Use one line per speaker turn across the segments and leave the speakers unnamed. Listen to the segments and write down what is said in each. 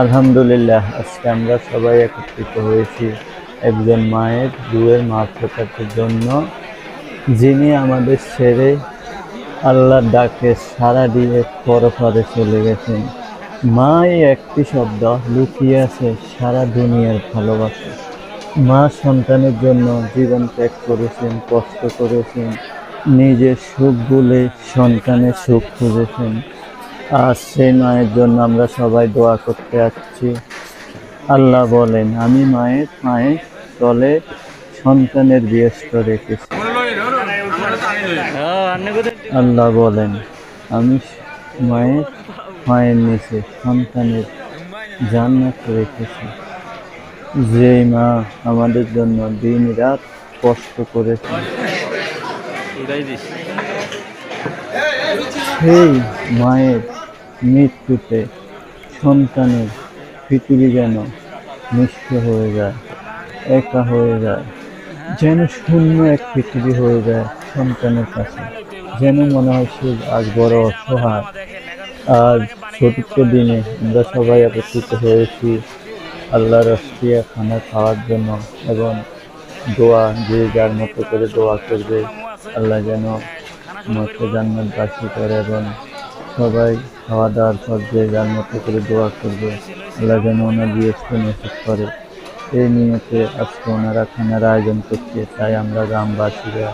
আলহামদুলিল্লাহ, আজকে আমরা সবাই একত্রিত হয়েছি একজন মায়ের দুয়ের মাফতার জন্য, যিনি আমাদের ছেড়ে আল্লাহর ডাকে সারা দিয়ে পরপারে চলে গেছেন। মা এই একটি শব্দ লুকিয়ে আছে সারা দুনিয়ার ভালোবাসা। মা সন্তানের জন্য জীবন ত্যাগ করেছেন, কষ্ট করেছেন, নিজের সুখ বলে সন্তানের সুখ খুঁজেছেন। আর সেই মায়ের জন্য আমরা সবাই দোয়া করতে আসছি। আল্লাহ বলেন, আমি মায়ের মায়ের তলে সন্তানের ব্যস্ত রেখেছি। আল্লাহ বলেন, আমি মায়ের মায়ের নিচে সন্তানের জান্নাত রেখেছি। যেই মা আমাদের জন্য দিন রাত কষ্ট করেছে। সেই মায়ের মৃত্যুতে সন্তানের পৃথিবী যেন মিষ্ট হয়ে যায়, একা হয়ে যায়, যেন শূন্য এক পৃথিবী হয়ে যায় সন্তানের কাছে, যেন মনে হয় সে আজ বড় অসহায়। আজ চতুর্থ দিনে আমরা সবাই একত্রিত হয়েছি আল্লাহর রস্তিয়া খানা খাওয়ার জন্য এবং দোয়া যে যার মতো করে দোয়া করবে, আল্লাহ যেন মতো জান্নাতবাসী করে এবং সবাই খাওয়া দাওয়ার পর যে যার মতো করে দোয়া করবে, আল্লাহ যেন ওনার বিয়েস্ত নসিব করে। এই নিয়তে আজকে ওনারা খানার আয়োজন করছে, তাই আমরা গ্রামবাসীরা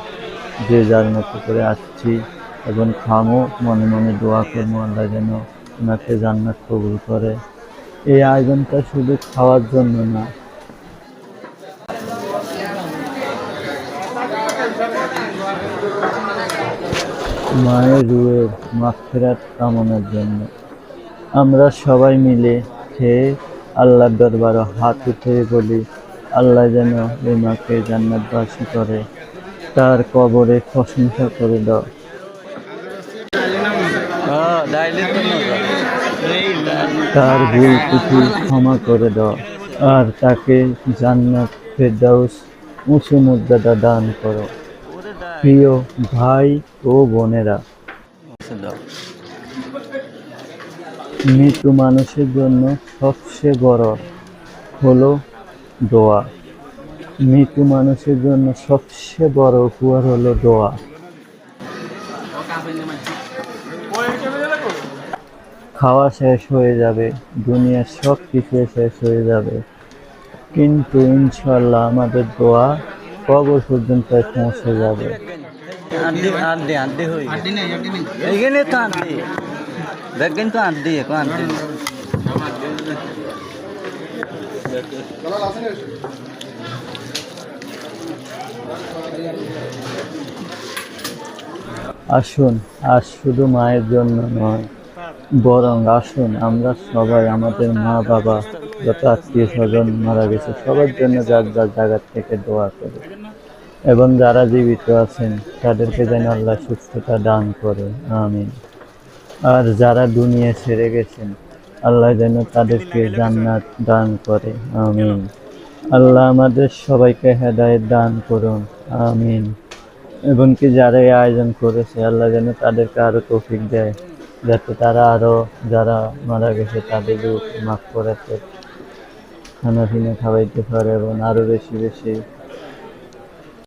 যে যার মতো করে আসছি এবং খামো, মনে মনে দোয়া করব, আল্লাহ যেন ওনাকে জান্নাত কবুল করে। এই আয়োজনটা শুধু খাওয়ার জন্য না মায়ের রুয়ের মাগফিরাত কামনার জন্য। আমরা সবাই মিলে খেয়ে আল্লাহর দরবারে হাত উঠে বলি আল্লাহ যেন এই মাকে জান্নাতবাসী করে তার কবরে প্রশংসা করে দাও। তার ভুল ত্রুটি ক্ষমা করে দাও আর তাকে জান্নাত ফেরদাউস উঁচু মর্যাদা দান করো। প্রিয় ভাই ও বোনেরা, মৃত্যু মানুষের জন্য সবচেয়ে বড় হলো দোয়া। মৃত্যু মানুষের জন্য সবচেয়ে বড় উপহার হলো দোয়া। খাওয়া শেষ হয়ে যাবে, দুনিয়ার সব কিছু শেষ হয়ে যাবে। কিন্তু ইনশাল্লাহ আমাদের দোয়া কবর পর্যন্ত পৌঁছে যাবে।
এইখানে তো দেখেন তো এখন
আসুন আজ শুধু মায়ের জন্য নয় বরং আসুন আমরা সবাই আমাদের মা বাবা যত আত্মীয় স্বজন মারা গেছে সবার জন্য যার যার জায়গা থেকে দোয়া করে এবং যারা জীবিত আছেন, তাদেরকে যেন আল্লাহ সুস্থতা দান করে। আমিন। আর যারা দুনিয়া ছেড়ে গেছেন, আল্লাহ যেন তাদেরকে জান্নাত দান করে। আমিন। আল্লাহ আমাদের সবাইকে হেদায়েত দান করুন। আমিন। এমনকি যারা এই আয়োজন করেছে, আল্লাহ যেন তাদেরকে আরও তৌফিক দেয়, যাতে তারা আরও যারা মারা গেছে, তাদের মাফ করাতে খানা পিনা খাওয়াইতে পারে এবং আরও বেশি বেশি